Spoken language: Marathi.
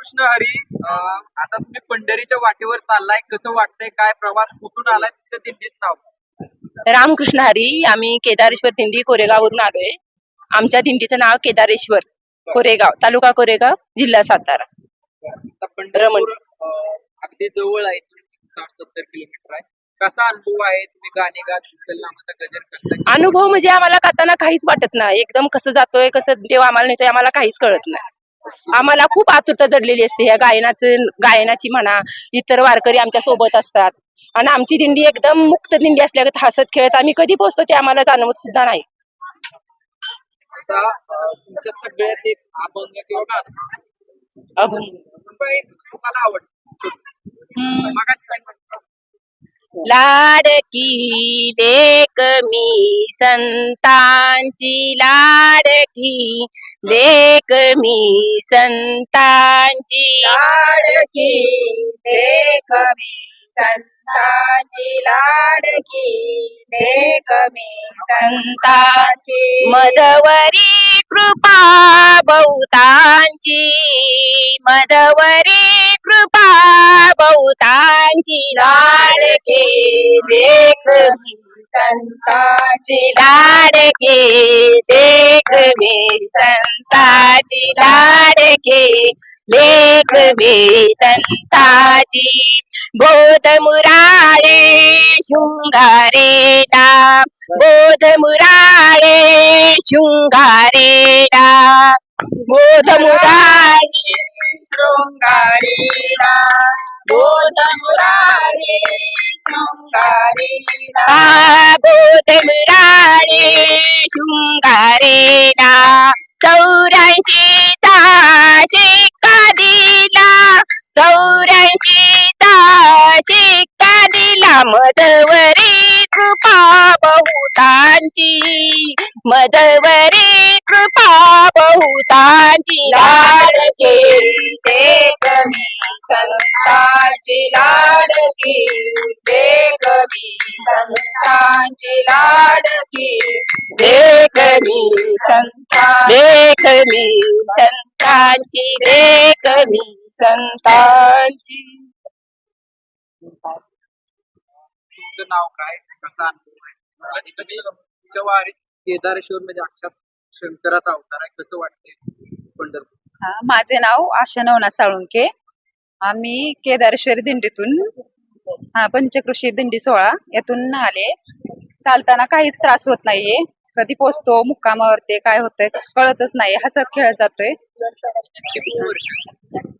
रामकृष्ण हरी आता तुम्ही पंढरीच्या वाटेवर चाललाय कसं वाटतंय काय प्रवास कुठून आलाय तुमच्या दिंडीत नाव? रामकृष्ण हरी आम्ही केदारेश्वर दिंडी कोरेगाववरून आलोय. आमच्या दिंडीचं नाव केदारेश्वर कोरेगाव तालुका कोरेगाव जिल्हा सातारा. अगदी जवळ आहे साठ सत्तर किलोमीटर आहे. कसा अनुभव आहे तुम्ही गाणे गात गजर अनुभव म्हणजे आम्हाला खाताना काहीच वाटत नाही. एकदम कसं जातोय कसं देव आम्हाला नेतोय आम्हाला काहीच कळत नाही. आम्हाला खूप आतुरता जडलेली असते या गायनाचं गायनाची म्हणा इतर वारकरी आमच्यासोबत असतात आणि आमची दिंडी एकदम मुक्त दिंडी असल्यागत हसत खेळत आम्ही कधी पोहोचतो ते आम्हाला जाणवत सुद्धा नाही आता अं, तुमच्या सगळ्यात एक अभंग किंवा गाणं अभंग. बाई, तुम्हाला आवडतं मगाशी काय म्हटलं? लाडकी लेक मी संतांची लाडकी लेक मी संतांची लाडकी लेक मी संतांची लाडकी लेक मी संतांची मदवरी कृपा बहुतांची मदवरी कृपा बहुतांची लाडके देख मी संतांची लाडके देख मी संतांची लाडके लेख मी संताची. बोध मुरारे शृंगारेडा बोध मुरारे शृंगारेडा बोध मुरारे शृंगारेडा बोध मुरारे शृंगारेला मुरारे शृंगारेला चौऱ्याऐंशी शिक्का दिला चौऱ्याऐंशी शिक्का दिला मजवरी कृपा बहुतांची मजवरी कृपा बहुतांची लाल केली संतांची लाडकी. देख मी संता. देख मी संतांची. देख मी संतांची. तुमचं नाव काय? कसा अनुभव आणि कधी तुमच्या वारीत केदारेश्वर म्हणजे अक्षात शंकराचा अवतार आहे. कसं वाटतंय? पंढरपूर. हा, माझे नाव आशा नवनाथ साळुंके. आम्ही केदारेश्वरी दिंडीतून हा पंचकृषी दिंडी सोहळा यातून आले. चालताना काहीच त्रास होत नाहीये. कधी पोचतो मुक्कामावर ते काय होतंय कळतच नाही. हसत खेळत जातोय.